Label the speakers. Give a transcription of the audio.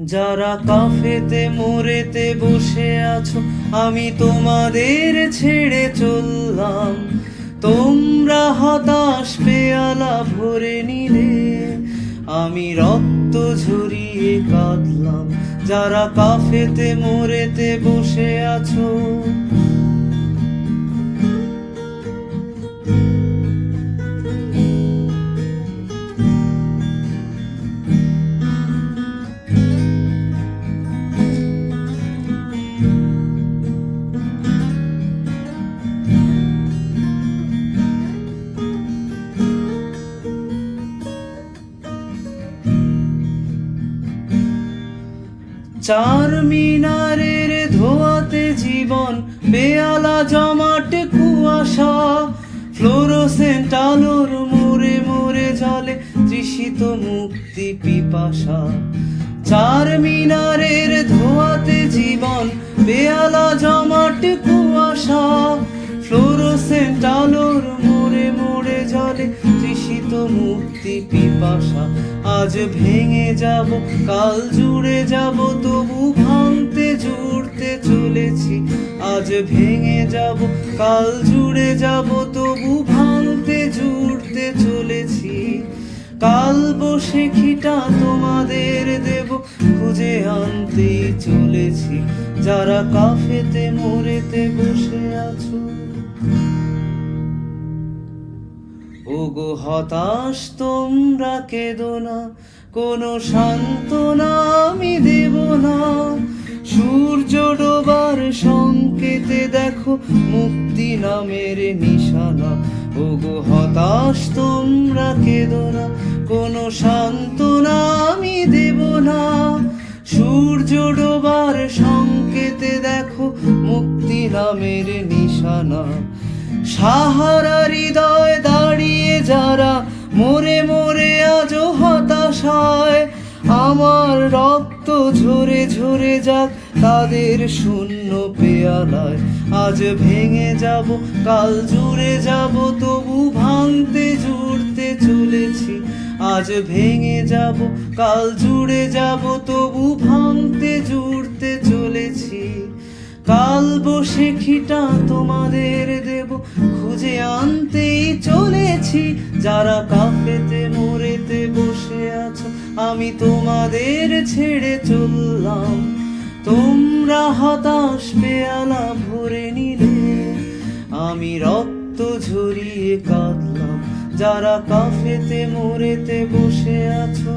Speaker 1: যারা কাফেতে মোরেতে বসে আছো, আমি তোমাদের ছেড়ে চললাম। তোমরা হতাশ পেয়ালা ভরে নিলে, আমি রক্ত ঝরিয়ে কাঁদলাম। যারা কাফেতে মোরেতে বসে আছো চার মিনারের ধোয়াতে জীবন, বেয়ালা জমাট কুয়াশা। ফ্লোরোসেন্ট আলোর মোরে মোরে জলে তৃষিত মুক্তি পিপাসা। চার মিনারের ধোয়াতে জীবন, বেয়ালা জমাট কুয়াশা। ফ্লোরোসেন্ট আলোর মোরে মোরে জলে তৃষিত মুক্তি পিপাসা। আজ ভেঙে যাব, কাল জুড়ে যাব, তবু ভাঙতে জুড়তে চলেছি। আজ ভেঙে যাব, কাল জুড়ে যাব, তবু ভাঙতে জুড়তে চলেছি। কাল বসে খিটা তোমাদের দেব, খুঁজে আনতেই চলেছি। যারা কাফেতে মরেতে বসে আছো। ওগো হতাশ তোমরা কেঁদো না, কোনো সান্ত্বনা আমি দেব না। সূর্য ডোবার সংকেতে দেখো মুক্তি নামের নিশানা। ওগো হতাশ তোমরা কেঁদো না, কোনো সান্ত্বনা আমি দেব না। সূর্য ডোবার সংকেতে দেখো মুক্তি নামের নিশানা। সাহারা হৃদয় দাঁড়িয়ে যারা মোরে মোরে আজ হতাশায়, আমার রক্ত ঝরে ঝরে যাক তাদের শূন্য পেয়ালায়। আজ ভেঙে যাব, কাল জুড়ে যাব, তবু ভাঙতে জুড়তে চলেছি। আজ ভেঙে যাব, কাল জুড়ে যাব, তবু ভাঙতে জুড়তে কাল বসে খিটা তোমাদের দেব। খুঁজে আনতেই চলেছি, যারা কাফেতে মরেতে বসে আছো, আমি তোমাদের ছেড়ে চললাম। তোমরা হতাশ পেয়ালা ভরে নিলে, আমি রক্ত ঝরিয়ে কাঁদলাম। যারা কাফেতে মোরেতে বসে আছো